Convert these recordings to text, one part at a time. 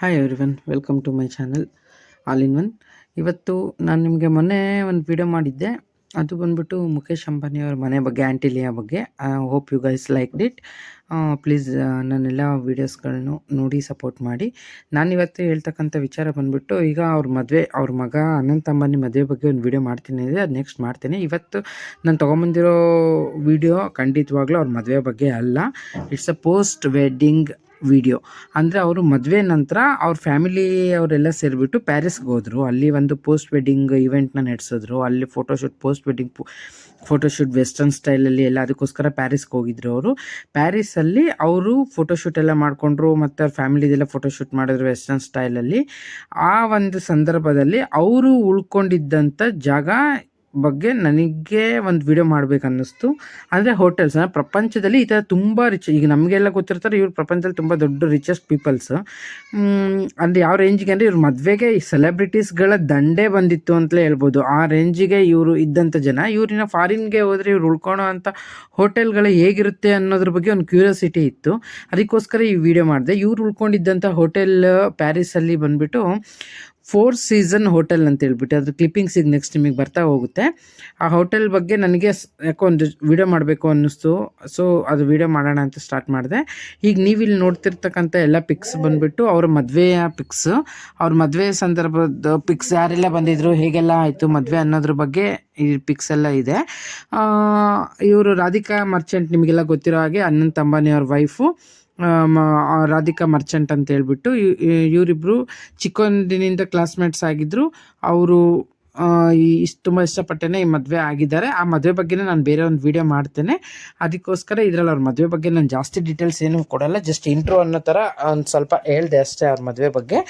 Hi everyone welcome to my channel all in one ಇವತ್ತು ನಾನು ನಿಮಗೆ ಮೊನ್ನೆ ಒಂದು ವಿಡಿಯೋ ಮಾಡಿದ್ದೆ. ಅದು ಬಂದುಬಿಟ್ಟು ಮುಖೇಶ್ ಅಂಬಾನಿ ಅವ್ರ ಮನೆ ಬಗ್ಗೆ ಆ್ಯಂಟಿಲಿಯಾ ಬಗ್ಗೆ. Hope you guys liked it please ನನ್ನೆಲ್ಲ ವೀಡಿಯೋಸ್ಗಳನ್ನು ನೋಡಿ ಸಪೋರ್ಟ್ ಮಾಡಿ. ನಾನು ಇವತ್ತು ಹೇಳ್ತಕ್ಕಂಥ ವಿಚಾರ ಬಂದ್ಬಿಟ್ಟು, ಈಗ ಅವ್ರ ಮದುವೆ, ಅವ್ರ ಮಗ ಅನಂತ ಅಂಬಾನಿ ಮದುವೆ ಬಗ್ಗೆ ಒಂದು ವೀಡಿಯೋ ಮಾಡ್ತೀನಿ ಅಂದರೆ ಅದು ನೆಕ್ಸ್ಟ್ ಮಾಡ್ತೀನಿ. ಇವತ್ತು ನಾನು ತೊಗೊಂಬಂದಿರೋ ವಿಡಿಯೋ ಖಂಡಿತವಾಗ್ಲೂ ಅವ್ರ ಮದುವೆ ಬಗ್ಗೆ ಅಲ್ಲ. It's a post wedding video ಅಂದರೆ ಅವರು ಮದುವೆ ನಂತರ ಅವ್ರ ಫ್ಯಾಮಿಲಿ ಅವರೆಲ್ಲ ಸೇರಿಬಿಟ್ಟು ಪ್ಯಾರಿಸ್ಗೆ ಹೋದರು. ಅಲ್ಲಿ ಒಂದು ಪೋಸ್ಟ್ ವೆಡ್ಡಿಂಗ್ ಇವೆಂಟ್ನ ನಡೆಸಿದ್ರು. ಅಲ್ಲಿ photoshoot post wedding photoshoot western ಸ್ಟೈಲಲ್ಲಿ ಎಲ್ಲ ಅದಕ್ಕೋಸ್ಕರ ಪ್ಯಾರಿಸ್ಗೆ ಹೋಗಿದ್ರು ಅವರು. ಪ್ಯಾರಿಸಲ್ಲಿ ಅವರು ಫೋಟೋಶೂಟ್ ಎಲ್ಲ ಮಾಡಿಕೊಂಡ್ರು ಮತ್ತು ಅವ್ರ ಫ್ಯಾಮಿಲಿದೆಲ್ಲ ಫೋಟೋಶೂಟ್ ಮಾಡಿದ್ರು ವೆಸ್ಟರ್ನ್ ಸ್ಟೈಲಲ್ಲಿ ಆ ಒಂದು ಸಂದರ್ಭದಲ್ಲಿ ಅವರು ಉಳ್ಕೊಂಡಿದ್ದಂಥ ಜಾಗ ಬಗ್ಗೆ ನನಗೆ ಒಂದು ವಿಡಿಯೋ ಮಾಡ್ಬೇಕು ಅನ್ನಿಸ್ತು ಅಂದರೆ ಹೋಟೆಲ್ಸ್ ಪ್ರಪಂಚದಲ್ಲಿ ಈ ಥರ ತುಂಬ ರಿಚ್ ಈಗ ನಮಗೆಲ್ಲ ಗೊತ್ತಿರ್ತಾರೆ ಇವ್ರು ಪ್ರಪಂಚದಲ್ಲಿ ತುಂಬ ದೊಡ್ಡ ರಿಚೆಸ್ಟ್ ಪೀಪಲ್ಸ್ ಅಂದರೆ ಯಾವ ರೇಂಜಿಗೆ ಅಂದರೆ ಇವ್ರ ಮದುವೆಗೆ ಸೆಲೆಬ್ರಿಟೀಸ್ಗಳ ದಂಡೇ ಬಂದಿತ್ತು ಅಂತಲೇ ಹೇಳ್ಬೋದು. ಆ ರೇಂಜಿಗೆ ಇವರು ಇದ್ದಂಥ ಜನ, ಇವ್ರನ್ನ ಫಾರಿನ್ಗೆ ಹೋದರೆ ಇವ್ರು ಉಳ್ಕೊಳೋ ಅಂಥ ಹೋಟೆಲ್ಗಳು ಹೇಗಿರುತ್ತೆ ಅನ್ನೋದ್ರ ಬಗ್ಗೆ ಒಂದು ಕ್ಯೂರಿಯಾಸಿಟಿ ಇತ್ತು. ಅದಕ್ಕೋಸ್ಕರ ಈ ವಿಡಿಯೋ ಮಾಡಿದೆ. ಇವ್ರು ಉಳ್ಕೊಂಡಿದ್ದಂಥ ಹೋಟೆಲ್ ಪ್ಯಾರಿಸಲ್ಲಿ ಬಂದುಬಿಟ್ಟು ಫೋರ್ ಸೀಸನ್ ಹೋಟೆಲ್ ಅಂತ ಹೇಳ್ಬಿಟ್ಟು ಅದ್ರ ಕ್ಲಿಪ್ಪಿಂಗ್ಸಿಗೆ ನೆಕ್ಸ್ಟ್ ನಿಮಗೆ ಬರ್ತಾ ಹೋಗುತ್ತೆ. ಆ ಹೋಟೆಲ್ ಬಗ್ಗೆ ನನಗೆ ಯಾಕೋ ಒಂದು ವಿಡಿಯೋ ಮಾಡಬೇಕು ಅನ್ನಿಸ್ತು. ಸೊ ಅದು ವೀಡಿಯೋ ಮಾಡೋಣ ಅಂತ ಸ್ಟಾರ್ಟ್ ಮಾಡಿದೆ. ಈಗ ನೀವು ಇಲ್ಲಿ ನೋಡ್ತಿರ್ತಕ್ಕಂಥ ಎಲ್ಲ ಪಿಕ್ಸ್ ಬಂದುಬಿಟ್ಟು ಅವ್ರ ಮದುವೆಯ ಪಿಕ್ಸ್ ಅವ್ರ ಮದುವೆ ಸಂದರ್ಭದ ಪಿಕ್ಸ್ ಯಾರೆಲ್ಲ ಬಂದಿದ್ರು, ಹೇಗೆಲ್ಲ ಆಯಿತು ಮದುವೆ ಅನ್ನೋದ್ರ ಬಗ್ಗೆ ಈ ಪಿಕ್ಸ್ ಎಲ್ಲ ಇದೆ. ಇವರು ರಾಧಿಕಾ ಮರ್ಚೆಂಟ್ ನಿಮಗೆಲ್ಲ ಗೊತ್ತಿರೋ ಹಾಗೆ ಅಣ್ಣನ ಅಂಬಾನಿ ಅವ್ರ ವೈಫು ರಾಧಿಕಾ ಮರ್ಚೆಂಟ್ ಅಂತ ಹೇಳ್ಬಿಟ್ಟು ಇವರಿಬ್ರು ಚಿಕ್ಕಂದಿನಿಂದ ಕ್ಲಾಸ್ಮೇಟ್ಸ್ ಆಗಿದ್ದರು ಅವರು ಇಷ್ಟು ತುಂಬ ಇಷ್ಟಪಟ್ಟೇನೆ ಈ ಮದುವೆ ಆಗಿದ್ದಾರೆ. ಆ ಮದುವೆ ಬಗ್ಗೆನೇ ನಾನು ಬೇರೆ ಒಂದು ವಿಡಿಯೋ ಮಾಡ್ತೇನೆ. ಅದಕ್ಕೋಸ್ಕರ ಇದರಲ್ಲಿ ಅವ್ರ ಮದುವೆ ಬಗ್ಗೆ ನಾನು ಜಾಸ್ತಿ ಡೀಟೇಲ್ಸ್ ಏನು ಕೊಡಲ್ಲ. ಜಸ್ಟ್ ಇಂಟ್ರೋ ಅನ್ನೋ ಥರ ಒಂದು ಸ್ವಲ್ಪ ಹೇಳಿದೆ ಅಷ್ಟೇ ಅವ್ರ ಮದುವೆ ಬಗ್ಗೆ.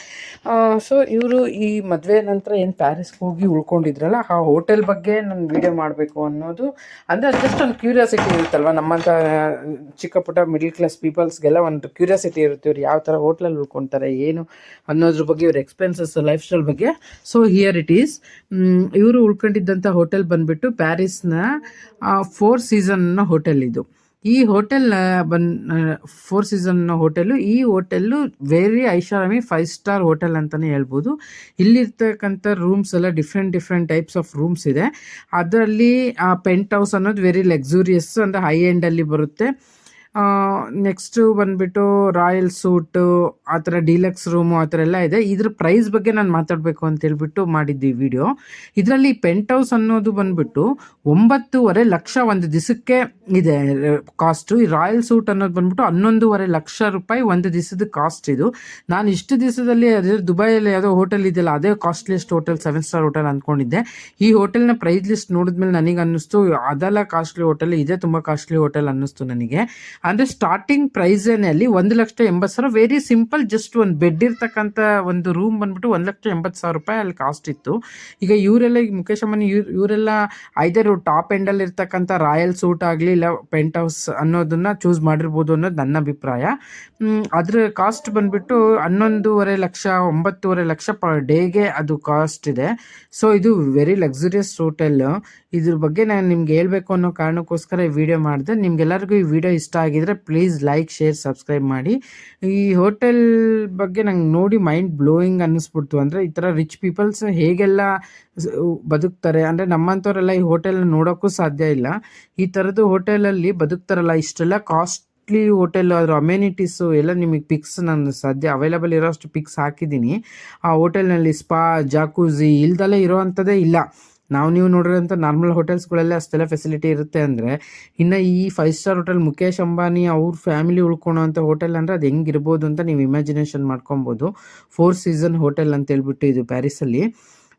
ಸೊ ಇವರು ಈ ಮದುವೆ ನಂತರ ಏನು ಪ್ಯಾರಿಸ್ಗೆ ಹೋಗಿ ಉಳ್ಕೊಂಡಿದ್ರಲ್ಲ, ಆ ಹೋಟೆಲ್ ಬಗ್ಗೆ ನಾನು ವಿಡಿಯೋ ಮಾಡಬೇಕು ಅನ್ನೋದು. ಅಂದರೆ ಜಸ್ಟ್ ಒಂದು ಕ್ಯೂರಿಯಾಸಿಟಿ ಇರುತ್ತಲ್ವ? ನಮ್ಮಂಥ ಚಿಕ್ಕ ಪುಟ್ಟ ಮಿಡ್ಲ್ ಕ್ಲಾಸ್ ಪೀಪಲ್ಸ್ಗೆಲ್ಲ ಒಂದು ಕ್ಯೂರಿಯಾಸಿಟಿ ಇರುತ್ತೆ ಇವ್ರು ಯಾವ ಥರ ಹೋಟ್ಲಲ್ಲಿ ಉಳ್ಕೊತಾರೆ, ಏನು ಅನ್ನೋದ್ರ ಬಗ್ಗೆ, ಇವ್ರ ಎಕ್ಸ್ಪೆನ್ಸಸ್ ಲೈಫ್ ಸ್ಟೈಲ್ ಬಗ್ಗೆ. ಸೊ ಹಿಯರ್ ಇಟ್ ಈಸ್ ಇವರು ಉಳ್ಕೊಂಡಿದ್ದಂಥ ಹೋಟೆಲ್ ಬಂದ್ಬಿಟ್ಟು ಪ್ಯಾರಿಸ್ನ ಫೋರ್ ಸೀಸನ್ ಹೋಟೆಲ್ ಇದು. ಈ ಹೋಟೆಲ್ ಬನ್ ಫೋರ್ ಸೀಸನ್ ಹೋಟೆಲು, ಈ ಹೋಟೆಲ್ಲು ವೆರಿ ಐಷಾರಾಮಿ ಫೈವ್ ಸ್ಟಾರ್ ಹೋಟೆಲ್ ಅಂತಲೇ ಹೇಳ್ಬೋದು. ಇಲ್ಲಿರ್ತಕ್ಕಂಥ ರೂಮ್ಸ್ ಎಲ್ಲ different different types of rooms ಇದೆ. ಅದರಲ್ಲಿ, ಆ ಪೆಂಟ್ ಹೌಸ್ ಅನ್ನೋದು ವೆರಿ ಲಕ್ಸುರಿಯಸ್ ಅಂದರೆ ಹೈ ಎಂಡಲ್ಲಿ ಬರುತ್ತೆ. ನೆಕ್ಸ್ಟು ಬಂದುಬಿಟ್ಟು ರಾಯಲ್ ಸೂಟು, ಆ ಥರ ಡೀಲಕ್ಸ್ ರೂಮು ಆ ಥರ ಎಲ್ಲ ಇದೆ. ಇದ್ರ ಪ್ರೈಸ್ ಬಗ್ಗೆ ನಾನು ಮಾತಾಡಬೇಕು ಅಂತ ಹೇಳ್ಬಿಟ್ಟು ಈ ವಿಡಿಯೋ ಇದರಲ್ಲಿ ಪೆಂಟ್ ಹೌಸ್ ಅನ್ನೋದು ಬಂದುಬಿಟ್ಟು ಒಂಬತ್ತೂವರೆ ಲಕ್ಷ ಒಂದು ದಿವಸಕ್ಕೆ ಇದೆ ಕಾಸ್ಟು ಈ ರಾಯಲ್ ಸೂಟ್ ಅನ್ನೋದು ಬಂದ್ಬಿಟ್ಟು ಹನ್ನೊಂದೂವರೆ ಲಕ್ಷ ರೂಪಾಯಿ ಒಂದು ದಿವಸದ ಕಾಸ್ಟ್ ಇದು. ನಾನು ಇಷ್ಟು ದಿವಸದಲ್ಲಿ ಅದೇ ದುಬೈಯಲ್ಲಿ ಯಾವುದೋ ಹೋಟೆಲ್ ಇದೆಯಲ್ಲ, ಅದೇ costliest hotel seven star hotel ಅಂದ್ಕೊಂಡಿದ್ದೆ ಈ ಹೋಟೆಲ್ನ ಪ್ರೈಸ್ ಲಿಸ್ಟ್ ನೋಡಿದ್ಮೇಲೆ ನನಗೆ ಅನ್ನಿಸ್ತು ಅದೆಲ್ಲ ಕಾಸ್ಟ್ಲಿ ಹೋಟೆಲ್ ಇದೆ ತುಂಬ ಕಾಸ್ಟ್ಲಿ ಹೋಟೆಲ್ ಅನ್ನಿಸ್ತು ನನಗೆ. ಅಂದರೆ ಸ್ಟಾರ್ಟಿಂಗ್ ಪ್ರೈಸೇನಲ್ಲಿ ಒಂದು ಲಕ್ಷ ಎಂಬತ್ತು ಸಾವಿರ ವೆರಿ ಸಿಂಪಲ್ ಜಸ್ಟ್ ಒಂದು ಬೆಡ್ ಇರ್ತಕ್ಕಂಥ ಒಂದು ರೂಮ್ ಬಂದ್ಬಿಟ್ಟು ಒಂದು ಲಕ್ಷ ಎಂಬತ್ತು ಸಾವಿರ ರೂಪಾಯಿ ಅಲ್ಲಿ ಕಾಸ್ಟ್ ಇತ್ತು. ಈಗ ಇವರೆಲ್ಲ, ಈಗ ಮುಖೇಶ್ ಅಂಬಾನಿ ಇವ್ರು, ಇವರೆಲ್ಲ ಐದರ್ ಟಾಪ್ ಎಂಡಲ್ಲಿ ಇರ್ತಕ್ಕಂಥ ರಾಯಲ್ ಸೂಟ್ ಆಗಲಿ ಇಲ್ಲ ಪೆಂಟ್ ಹೌಸ್ ಅನ್ನೋದನ್ನ ಚೂಸ್ ಮಾಡಿರ್ಬೋದು ಅನ್ನೋದು ನನ್ನ ಅಭಿಪ್ರಾಯ. ಅದ್ರ ಕಾಸ್ಟ್ ಬಂದ್ಬಿಟ್ಟು ಹನ್ನೊಂದೂವರೆ ಲಕ್ಷ, ಒಂಬತ್ತೂವರೆ ಲಕ್ಷ ಪರ್ ಡೇಗೆ ಅದು ಕಾಸ್ಟ್ ಇದೆ. ಸೊ ಇದು ವೆರಿ ಲಕ್ಸುರಿಯಸ್ ಹೋಟೆಲ್ ಇದ್ರ ಬಗ್ಗೆ ನಾನು ನಿಮ್ಗೆ ಹೇಳ್ಬೇಕು ಅನ್ನೋ ಕಾರಣಕ್ಕೋಸ್ಕರ ಈ ವಿಡಿಯೋ ಮಾಡಿದೆ. ನಿಮ್ಗೆಲ್ಲರಿಗೂ ಈ ವಿಡಿಯೋ ಇಷ್ಟ ಆಗಿದ್ರೆ ಪ್ಲೀಸ್ ಲೈಕ್ ಶೇರ್ ಸಬ್ಸ್ಕ್ರೈಬ್ ಮಾಡಿ. ಈ ಹೋಟೆಲ್ ಬಗ್ಗೆ ನಂಗೆ ನೋಡಿ ಮೈಂಡ್ ಬ್ಲೋಯಿಂಗ್ ಅನ್ನಿಸ್ಬಿಡ್ತು. ಅಂದರೆ ಈ ಥರ ರಿಚ್ ಪೀಪಲ್ಸ್ ಹೇಗೆಲ್ಲ ಬದುಕ್ತಾರೆ? ಅಂದರೆ ನಮ್ಮಂಥವರೆಲ್ಲ ಈ ಹೋಟೆಲ್ ನೋಡೋಕ್ಕೂ ಸಾಧ್ಯ ಇಲ್ಲ. ಈ ಥರದ್ದು ಹೋಟೆಲಲ್ಲಿ ಬದುಕ್ತಾರಲ್ಲ, ಇಷ್ಟೆಲ್ಲ ಕಾಸ್ಟ್ಲಿ ಹೋಟೆಲ್ ಅದ್ರ ಅಮ್ಯುನಿಟೀಸು ಎಲ್ಲ ನಿಮಗೆ ಪಿಕ್ಸ್ ನಾನು ಸದ್ಯ ಅವೈಲೇಬಲ್ ಇರೋಷ್ಟು ಪಿಕ್ಸ್ ಹಾಕಿದ್ದೀನಿ. ಆ ಹೋಟೆಲ್ನಲ್ಲಿ ಸ್ಪಾ ಜಾಕೂಸಿ ಇರೋ ಅಂಥದ್ದೇ ಇಲ್ಲ. ನಾವು ನೀವು ನೋಡಿರೋಂಥ ನಾರ್ಮಲ್ ಹೋಟೆಲ್ಸ್ಗಳಲ್ಲಿ ಅಷ್ಟೆಲ್ಲ ಫೆಸಿಲಿಟಿ ಇರುತ್ತೆ ಅಂದರೆ, ಇನ್ನು ಈ five star hotel Mukesh Ambani ಅವ್ರ ಫ್ಯಾಮಿಲಿ ಉಳ್ಕೊಳೋವಂಥ ಹೋಟೆಲ್ ಅಂದರೆ ಅದು ಹೆಂಗಿರ್ಬೋದು ಅಂತ ನೀವು ಇಮ್ಯಾಜಿನೇಷನ್ ಮಾಡ್ಕೊಬೋದು. ಫೋರ್ ಸೀಸನ್ ಹೋಟೆಲ್ ಅಂತ ಹೇಳ್ಬಿಟ್ಟು ಇದು ಪ್ಯಾರಿಸಲ್ಲಿ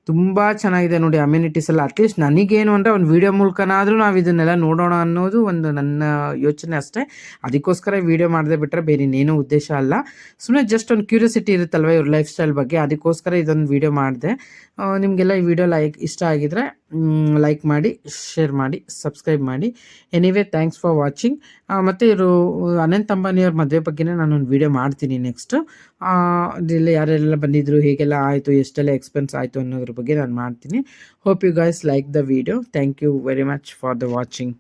ತುಂಬ ಚೆನ್ನಾಗಿದೆ ನೋಡಿ ಅಮ್ಯುನಿಟೀಸ್ ಎಲ್ಲ. ಅಟ್ಲೀಸ್ಟ್ ನನಗೇನು ಅಂದರೆ ಒಂದು ವೀಡಿಯೋ ಮೂಲಕನಾದರೂ ನಾವು ಇದನ್ನೆಲ್ಲ ನೋಡೋಣ ಅನ್ನೋದು ಒಂದು ನನ್ನ ಯೋಚನೆ ಅಷ್ಟೇ. ಅದಕ್ಕೋಸ್ಕರ ವೀಡಿಯೋ ಮಾಡದೆ ಬಿಟ್ಟರೆ ಬೇರೆ ಇನ್ನೇನು ಉದ್ದೇಶ ಅಲ್ಲ. ಸುಮ್ಮನೆ ಜಸ್ಟ್ ಒಂದು ಕ್ಯೂರಿಯಾಸಿಟಿ ಇರುತ್ತಲ್ವ ಇವ್ರ ಲೈಫ್ ಸ್ಟೈಲ್ ಬಗ್ಗೆ? ಅದಕ್ಕೋಸ್ಕರ ಇದೊಂದು ವೀಡಿಯೋ ಮಾಡಿದೆ. ನಿಮಗೆಲ್ಲ ಈ ವಿಡಿಯೋ ಲೈಕ್ ಇಷ್ಟ ಆಗಿದ್ರೆ ಲೈಕ್ ಮಾಡಿ ಶೇರ್ ಮಾಡಿ ಸಬ್ಸ್ಕ್ರೈಬ್ ಮಾಡಿ. ಎನಿವೇ ಥ್ಯಾಂಕ್ಸ್ ಫಾರ್ ವಾಚಿಂಗ್ ಮತ್ತು ಇವರು, ಅನಂತ್ ಅಂಬಾನಿಯವ್ರ ಮದುವೆ ಬಗ್ಗೆನೇ ನಾನೊಂದು ವೀಡಿಯೋ ಮಾಡ್ತೀನಿ ನೆಕ್ಸ್ಟು ಇಲ್ಲಿ ಯಾರೆಲ್ಲ ಬಂದಿದ್ರು, ಹೇಗೆಲ್ಲ ಆಯಿತು, ಎಷ್ಟೆಲ್ಲ ಎಕ್ಸ್ಪೆನ್ಸ್ ಆಯಿತು ಅನ್ನೋದ್ರ ಬಗ್ಗೆ ನಾನು ಮಾಡ್ತೀನಿ. Hope you guys like the video thank you very much for the watching